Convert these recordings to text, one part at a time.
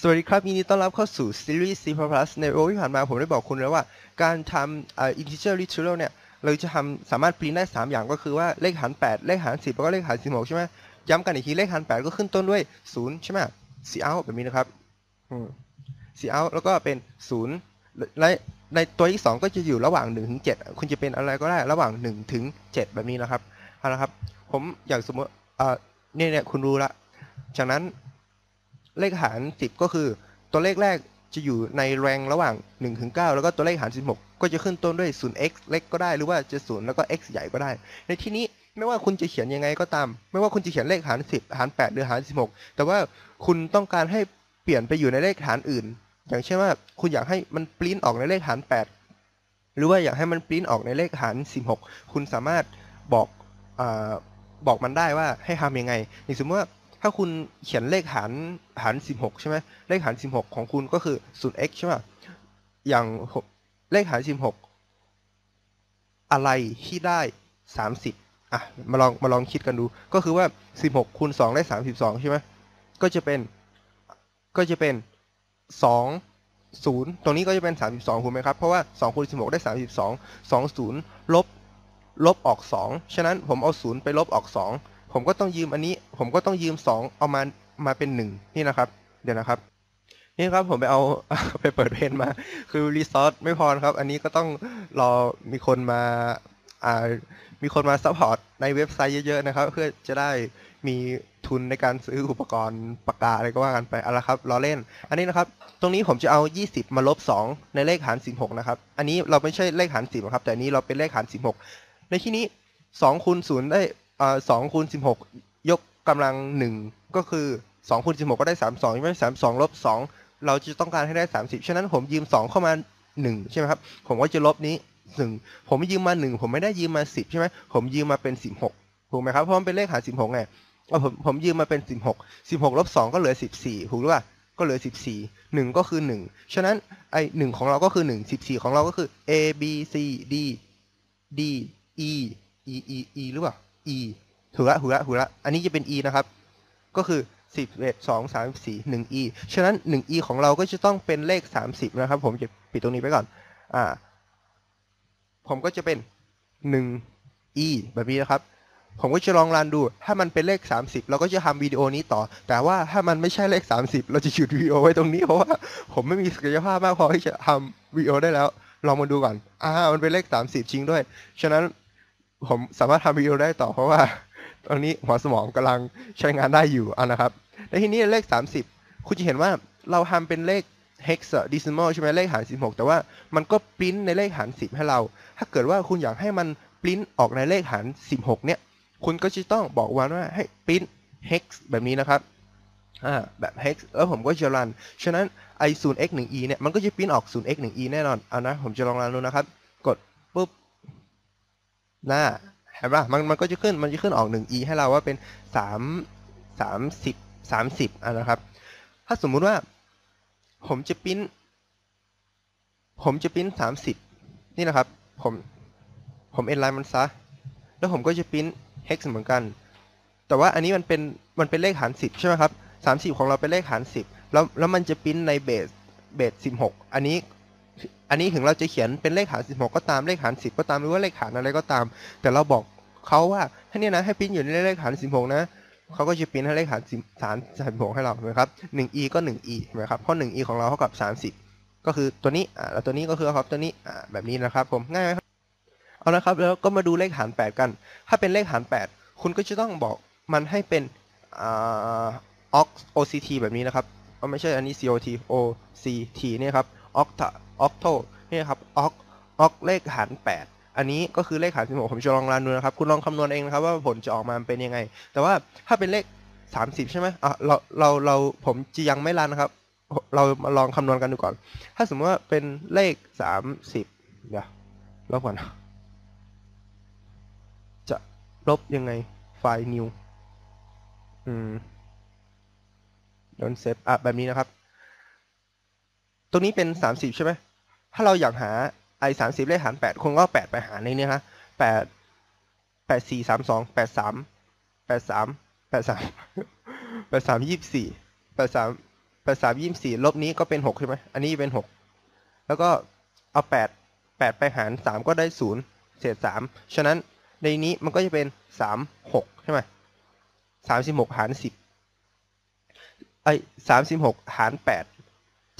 สวัสดีครับยินดีต้อนรับเข้าสู่ซีรีส์ C++ ในโอที่ผ่านมาผมได้บอกคุณแล้วว่า การทำอ่า integer literal เนี่ย เราจะทำสามารถ print ได้ 3 อย่างก็คือว่าเลขหาร 8 เลขหาร 10 แล้วก็เลขหาร 16 ใช่ไหมย้ำกันอีกทีเลขหาร 8 ก็ขึ้นต้นด้วย 0 ใช่ไหม c out แบบนี้นะครับ c out แล้วก็เป็น 0 และในตัวที่ 2 ก็จะอยู่ระหว่าง1ถึง7คุณจะเป็นอะไรก็ได้ระหว่าง1ถึง7แบบนี้นะครับเอาละครับ ผมอย่างสมมติอ่าเนี่ยเนี่ยคุณรู้ละจากนั้น เลขหาร 10 ก็คือ ตัวเลขแรกจะอยู่ในแรงระหว่าง1ถึง9แล้วก็ตัวเลขหาร 16 ก็จะขึ้นต้นด้วย 0x เล็กก็ได้หรือว่าจะ 0 แล้วก็ x ใหญ่ก็ได้ ในที่นี้ไม่ว่าคุณจะเขียนยังไงก็ตาม ไม่ว่าคุณจะเขียนเลขหาร 10 หาร 8 หรือหาร 16 แต่ว่าคุณต้องการให้เปลี่ยนไปอยู่ในเลขหารอื่น อย่างเช่นว่าคุณอยากให้มันปริ้นออกในเลขหาร 8 หรือว่าอยากให้มันปริ้นออกในเลขหาร 16 คุณสามารถบอกอบอกมันได้ว่าให้ทำยังไงอย่างสมมติว่า ถ้าคุณเขียนเลขหารหาร16ใช่ไหมเลขหาร16ของคุณก็คือ 0x ใช่ไหมอย่างเลขหาร16อะไรที่ได้30อะมาลองมาลองคิดกันดู ก็คือว่า16คูณ2ได้32ใช่ไหมก็จะเป็นก็จะเป็น2 0ตรงนี้ก็จะเป็น32ถูกไหมครับ เพราะว่า2คูณ16ได้32 2 0ลบลบออก2ฉะนั้นผมเอา0ไปลบออก2 ผมก็ต้องยืมอันนี้ ผมก็ต้องยืม 2 เอามามาเป็น 1 นี่นะครับ เดี๋ยวนะครับ นี่ครับผมไปเอาไปเปิดเพนมา คือรีซอสไม่พอครับ อันนี้ก็ต้องรอมีคนมาอ่ามีคนมาซัพพอร์ตในเว็บไซต์เยอะๆนะครับ เพื่อจะได้มีทุนในการซื้ออุปกรณ์ปากกาอะไรก็ว่ากันไปเอาละครับรอเล่น อันนี้นะครับ ตรงนี้ผมจะเอา 20 มาลบ 2 ในเลขหาร 16 นะครับ อันนี้เราไม่ใช่เลขหาร 10 ครับ แต่อันนี้เราเป็นเลขหาร 16 ในที่นี้2คูณ0ได้ สอ่า2คูณ16ยกกำลัง1ก็คือ2คูณ16ก็ได้32ใช่ไหม32ลบ2เราจะต้องการให้ได้30ฉะนั้นผมยืม2เข้ามา1ใช่ไหมครับ ผมก็จะลบนี้1ผมยืมมา1ผมไม่ได้ยืมมา10ใช่ไหมผมยืมมาเป็น16ถูกไหมครับเพราะมันเป็นเลขหาร16ไงเอาผมผมยืมมาเป็น16 16ลบ2ก็เหลือ14ถูกหรือเปล่าก็เหลือ 14 1 ก็คือ 1 ฉะนั้นไอ1ของเราก็คือ 1 14 ของเราก็คือ a b c d d e e e e หรือเปล่า e ถูกละถูกละถูกละอันนี้จะเป็น e นะครับ ก็คือ10 1 2 3 4 1 e ฉะนั้น 1 e ของเราก็จะต้องเป็นเลข 30 นะครับ ผมจะปิดตรงนี้ไปก่อน อ่า ผมก็จะเป็น 1 e แบบนี้นะครับ ผมก็จะลองรันดู ถ้ามันเป็นเลข 30 เราก็จะทำวิดีโอนี้ต่อ แต่ว่าถ้ามันไม่ใช่เลข 30 เราจะหยุดวิดีโอไว้ตรงนี้เพราะว่าผมไม่มีศักยภาพมากพอที่จะทำวิดีโอได้แล้ว ลองมาดูก่อน อ่า มันเป็นเลข 30 จริงด้วย ฉะนั้น ผมสามารถทำวิดีโอได้ต่อเพราะว่า ตอนนี้หัวสมองกำลังใช้งานได้อยู่อะนะครับในที่นี้เลข 30 คุณจะเห็นว่าเราทำเป็นเลข hexadecimal ใช่ไหมเลขหาร 16 แต่ว่ามันก็ปริ้นในเลขหาร 10 ให้เรา ถ้าเกิดว่าคุณอยากให้มันปริ้นออกในเลขหาร 16 เนี่ย คุณก็จะต้องบอกวันว่าให้ปริ้น hex แบบนี้นะครับอ่าแบบ hex แล้วผมก็จะรัน ฉะนั้นไอ 0x 1e เนี่ย มันก็จะปริ้นออก 0x 1e แน่นอน เอานะ ผมจะลองรันดูนะครับ กดปุ๊บ หน้าเห็นปะมันมันก็จะขึ้นมันจะขึ้นออก 1e ให้เราว่าเป็น 3 30 30อะนะครับ ถ้าสมมุติว่าผมจะปริ้น ผมจะปริ้น 30 นี่นะครับ ผมผมเอ็นไลน์มันซะ แล้วผมก็จะปริ้น hex เหมือนกัน แต่ว่าอันนี้มันเป็นมันเป็นเลขหาร 10 ใช่ไหมครับ 30 ของเราเป็นเลขหาร 10 แล้วแล้วมันจะปริ้นในเบสเบส16 อันนี้ อันนี้ถึงเราจะเขียนเป็นเลขหาร 16 ก็ตามเลขหาร 10 ก็ตามหรือว่าเลขหารอะไรก็ตาม แต่เราบอกเขาว่าถ้าเนี่ยนะให้ปริ้นอยู่ในเลขหาร 16 นะเขาก็จะปริ้นให้เลขหาร10ฐาน36ให้เราเห็นไหมครับ 1e ก็ 1e เห็นไหมครับเพราะ 1e ของเราเท่ากับ 30 ก็คือตัวนี้อ่าแล้วตัวนี้ก็คือครับตัวนี้อ่าแบบนี้นะครับผมง่ายไหมครับเอาละครับแล้วก็มาดูเลขหาร 8 กัน ถ้าเป็นเลขหาร 8 คุณก็จะต้องบอกมันให้เป็นอ่า oct แบบนี้นะครับไม่ใช่อันนี้ cot oct เนี่ยครับ octa octo เนี่ครับ oct oct เลขหาร 8 อันนี้ก็คือเลขหาร16ผมจะลองรันดูนะครับ คุณลองคำนวณเองนะครับว่าผลจะออกมาเป็นยังไง แต่ว่าถ้าเป็นเลข 30 ใช่ไหมอะเราเราเราผมจะยังไม่รันนะครับ เรามาลองคำนวณกันดูก่อน ถ้าสมมติว่าเป็นเลข 30 เดี๋ยวลบก่อนจะลบยังไงไฟล์ new อืมโดนเซฟอะแบบนี้นะครับ ตรงนี้เป็น 30 ใช่ไหมถ้าเราอยากหาไอ้30เลขหาร8คงก็8ไปหารในนี้ฮะ8 8 4 3 2 8 3 8 3 8 3 8 3 24 8 3แปดสามยี่สิบสี่ลบนี้ก็เป็นหกใช่ไหมอันนี้เป็นหกแล้วก็เอาแปดแปดไปหารสามก็ได้ศูนย์เศษสามฉะนั้นในนี้มันก็จะเป็นสามหกใช่ไหมสามสิบหกหารสิบไอ้สามสิบหกหารแปด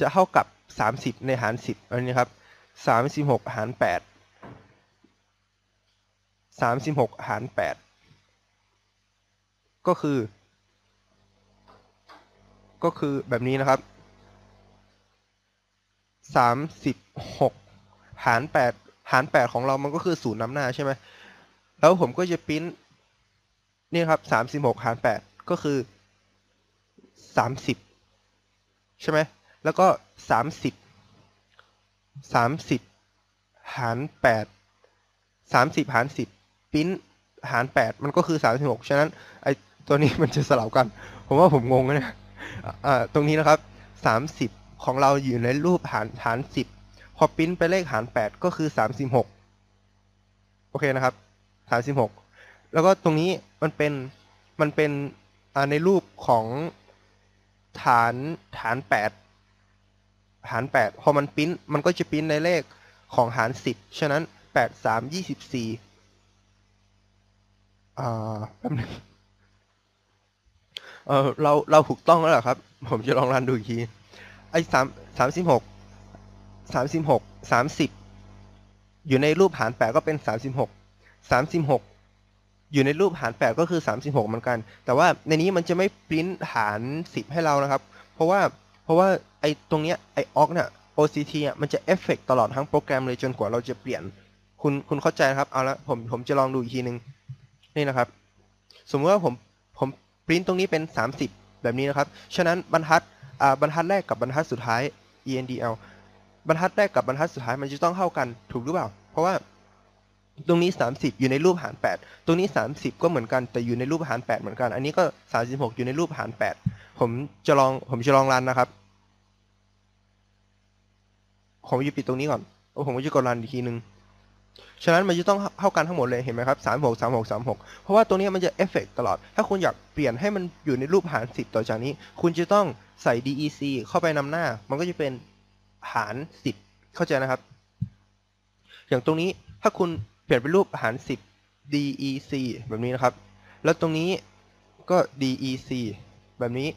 จะเท่ากับ สามสิบในหารสิบอันนี้ครับสามสิบหกหารแปดสามสิบหกหารแปดก็คือ ก็คือแบบนี้นะครับสามสิบหกหารแปดหารแปดของเรามันก็คือศูนย์นำหน้าใช่ไหมแล้วผมก็จะปริ้นนี่ครับสามสิบหกหารแปดก็คือสามสิบใช่ไหม แล้วก็สามสิบสามสิบหารแปดสามสิบหารสิบปิ้นหารแปดมันก็คือสามสิบหกฉะนั้นไอตัวนี้มันจะสลับกัน ผมว่าผมงงนะเนี่ยตรงนี้นะครับสามสิบของเราอยู่ในรูปหารหารสิบพอปิ้นไปเลขหารแปดก็คือสามสิบหกโอเคนะครับสามสิบหกแล้วก็ตรงนี้มันเป็นมันเป็นในรูปของฐานฐานแปด หารแปดพอมันปริ้นมันก็จะปริ้นในเลขของหารสิบฉะนั้นแปดสามยี่สิบสี่อ่าแป๊บนึงเออเราเราถูกต้องแล้วเหรอครับ ผมจะลองรันดูอีกที ไอ้สามสามสิบหกสามสิบหกสามสิบอยู่ในรูปหารแปดก็เป็นสามสิบหกสามสิบหกอยู่ในรูปหารแปดก็คือสามสิบหกเหมือนกัน แต่ว่าในนี้มันจะไม่ปริ้นหารสิบให้เรานะครับ เพราะว่า เพราะว่าไอ้ตรงเนี้ยไอ้ออกเนี่ย OCT อะมันจะเอฟเฟกตลอดทั้งโปรแกรมเลยจนกว่าเราจะเปลี่ยน คุณคุณเข้าใจนะครับ เอาละผมผมจะลองดูอีกทีหนึ่งนี่นะครับ สมมติว่าผมผมปริ้นตรงนี้เป็น 30 แบบนี้นะครับ ฉะนั้นบรรทัดอ่าบรรทัดแรกกับบรรทัดสุดท้าย ENDL บรรทัดแรกกับบรรทัดสุดท้ายมันจะต้องเท่ากันถูกหรือเปล่า เพราะว่า ตรงนี้ 30 อยู่ในรูปหาร 8 ตรงนี้ 30 ก็เหมือนกันแต่อยู่ในรูปหาร 8 เหมือนกัน อันนี้ก็ 36 อยู่ในรูปหาร 8 ผมจะลองผมจะลองรันนะครับ ผมจะปิดตรงนี้ก่อนโอ้ผมจะกดรันอีกทีนึงฉะนั้นมันจะต้องเท่ากันทั้งหมดเลยเห็นไหมครับ 36 36 36 เพราะว่าตัวนี้มันจะเอฟเฟกตลอด ถ้าคุณอยากเปลี่ยนให้มันอยู่ในรูปหาร 10 ต่อจากนี้ คุณจะต้องใส่ DEC เข้าไปนำหน้า มันก็จะเป็นหาร 10 เข้าใจนะครับ อย่างตรงนี้ถ้าคุณ เปลี่ยนเป็นรูปหาร 10 DEC แบบนี้นะครับ แล้วตรงนี้ก็ DEC แบบนี้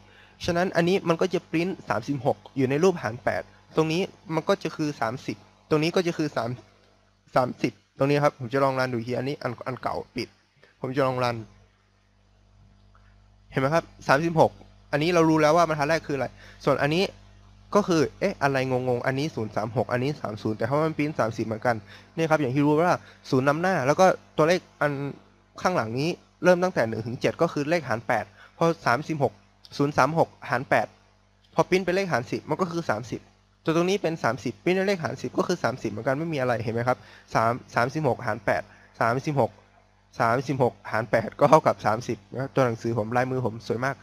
ฉะนั้นอันนี้มันก็จะปริ้น36 อยู่ในรูปหาร 8 ตรงนี้มันก็จะคือ 30 ตรงนี้ก็จะคือ 3 30 ตรงนี้ครับ ผมจะลองรันดูทีอันนี้อันอันเก่าปิด ผมจะลองรัน เห็นไหมครับ 36 อันนี้เรารู้แล้วว่าบรรทัดแรกคืออะไร ส่วนอันนี้ ก็คือ เอ๊ะ อะไรงงๆ อันนี้ 036 อันนี้ 30 แต่ถ้ามันปริ้น30 เหมือนกัน นี่ครับ อย่างที่รู้ว่าศูนย์นำหน้า แล้วก็ตัวเลขอันข้างหลังนี้เริ่มตั้งแต่1ถึง7ก็คือเลขหาร 8 พอ 36 036 หาร 8 พอปริ้นเป็นเลขหาร 10 มันก็คือ 30 ตัวตรงนี้เป็น 30ปริ้นเป็นเลขหาร 10 ก็คือ 30 เหมือนกัน ไม่มีอะไร เห็นไหมครับ 3 36 หาร 8 36 36 หาร 8 ก็เท่ากับ 30นะครับตัวหนังสือผมลายมือผมสวยมาก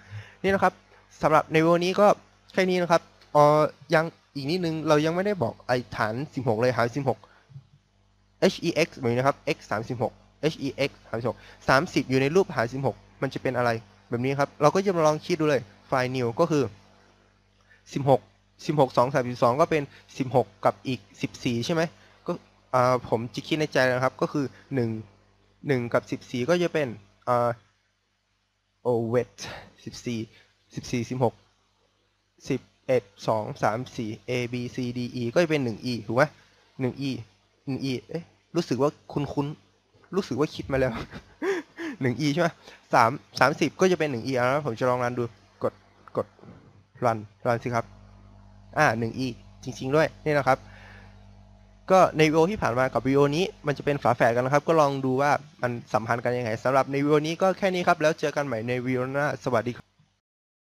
นี่นะครับสำหรับในวิดีโอนี้ก็แค่นี้นะครับ อ๋อยังอีกนิดนึงเรายังไม่ได้บอกไอฐาน 16 เลยฐาน16 hex แบบนี้นะครับ x 36 hex 36 30 อยู่ในรูปหาร16 มันจะเป็นอะไรแบบนี้ครับ เราก็จะมาลองคิดดูเลยไฟล์ new ก็คือ 16 16 2 32 ก็เป็น 16 กับอีก 14 ใช่ไหมก็อ่าผมจะคิดในใจนะครับก็คือ 1 1 กับ 14 ก็จะเป็นอ่า o wet 14 14 16 10 เอ็ดสองสามสี่ A B C D E ก็จะเป็นหนึ่ง E ถูกไหมหนึ่ง E หนึ่ง E เอ๊ะรู้สึกว่าคุ้นคุ้นรู้สึกว่าคิดมาแล้วหนึ่ง E ใช่ไหมสามสามสิบก็จะเป็นหนึ่ง E แล้วผมจะลองรันดูกดกดรันรันสิครับ อ่าหนึ่ง E จริง ๆ ด้วย นี่นะครับ ก็ในวิดีโอที่ผ่านมากับวิดีโอนี้มันจะเป็นฝาแฝดกันนะครับ ก็ลองดูว่ามันสัมพันธ์กันยังไงสำหรับในวิดีโอนี้ก็แค่นี้ครับ แล้วเจอกันใหม่ในวิดีโอหน้าสวัสดีครับ